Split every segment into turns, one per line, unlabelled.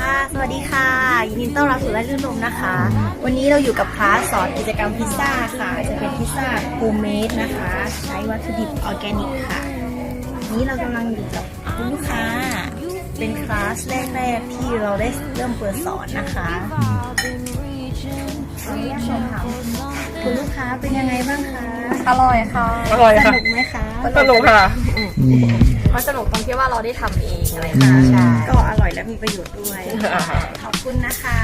ค่ะ สวัสดีค่ะ ยินดีต้อนรับสู่ไร่รื่นรมนะคะ วันนี้เราอยู่กับคลาสสอนกิจกรรมพิซซ่าค่ะ จะเป็นพิซซ่าโฮมเมดนะคะ ใช้วัตถุดิบออร์แกนิกค่ะ นี้เรากำลังอยู่กับคุณลูกค้า เป็นคลาสแรกๆที่เราได้เริ่มเปิดสอนนะคะขออนุญาตสอบถามคุณลูกค้าเป็นยังไงบ้างคะ
อร่อยค่ะ
อร่อย
ส
ค่ะ
นุกไหมคะ
สนุกค่ะ
มันสนุกตรงที่ว่าเราได้ทำเองอะไร
ค่ะ
ค่ะใช่
ก็อร่อยและมีประโยชน์ด้วย ขอบคุณนะคะ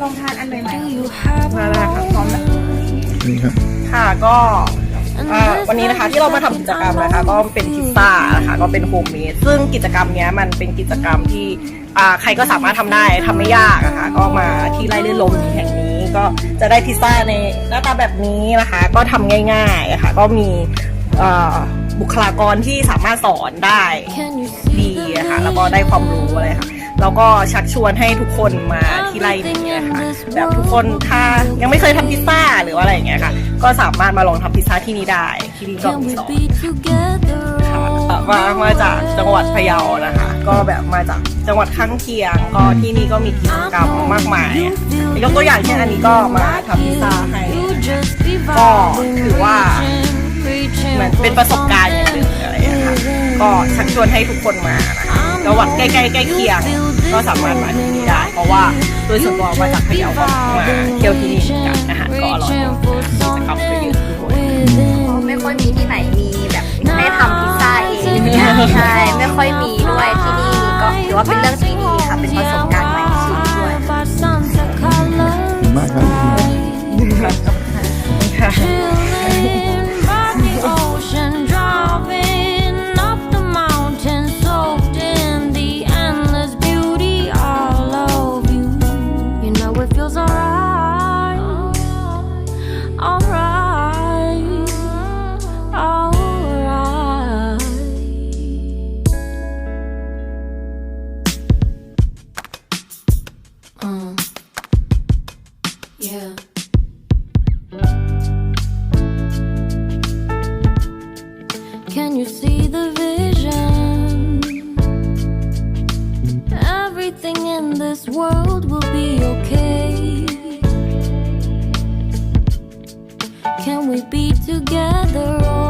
ลองทานอันใหม่ๆ
มาแล้วค่ะพร้อมนะ
นี่ครับ
ค่ะก็ อ่าวันนี้นะคะที่เรามาทำกิจกรรมนะคะก็เป็นพิซซ่านะคะก็เป็นโฮมเมดซึ่งกิจกรรมเนี้ยมันเป็นกิจกรรมที่อ่าใครก็สามารถทำได้ทำไม่ยากอะคะก็มาที่ไร่ลื่อนลมแห่งนี้ก็จะได้พิซซ่าในหน้าตาแบบนี้นะคะ ก็ทำง่ายๆอะคะก็มีอ่าบุคลากรที่สามารถสอนได้ ดีอะค่ะแล้วก็ได้ความรู้อะไรค่ะ แล้วก็ชักชวนให้ทุกคนมาที่ไร่นี้นะคะแบบทุกคนถ้ายังไม่เคยทำพิซซ่าหรือว่าอะไรอย่างเงี้ยค่ะ ก็สามารถมาลองทำพิซซ่าที่นี่ได้ที่นี่ก็มีสอน
be together
ค่ะมามาจากจังหวัดพะเยานะคะ ก็แบบมาจากจังหวัดข้างเคียง ก็ที่นี่ก็มีกิจกรรมมากมายยกตัวอย่างเช่นอันนี้ก็มาทำพิซซ่าให้ก็ถือว่าเหมือนเป็นประสบการณ์อย่างหนึ่งอะไรอย่างเงี้ยค่ะก็ชักชวนให้ทุกคนมานะคะจังหวัดใกล้ๆใกล้เคียง ก็สามารถมาที่นี่ได้ เพราะว่าโดยส่วนตัวมาจากพะเยาก็มาเที่ยวที่นี่เหมือนกันอาหารก็อร่อยนะคะกิจกรรมก็เยอะด้วย
within
ไม่ค่อยมีที่ไหนมีแบบให้ทำพิซซ่าเองเนี่ยใช่ไม่ค่อยมีด้วยที่นี่มีก็ถือว่าเป็นเรื่อง
Uh. Can you see the vision? Everything in this world will be okay. Can we be together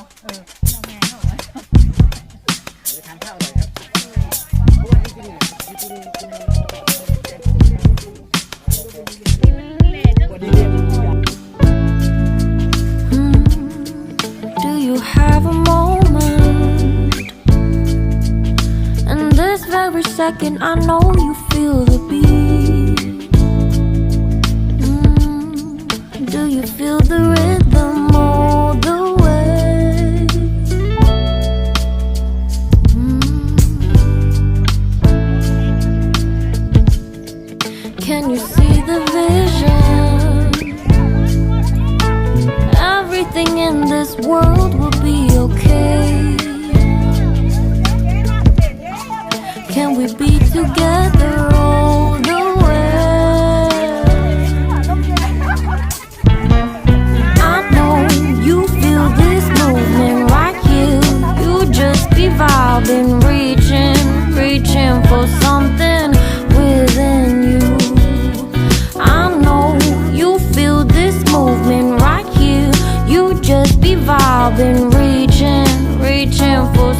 Do you have a moment? In this very Second, I know you feel the this world will be I've been reaching, reaching for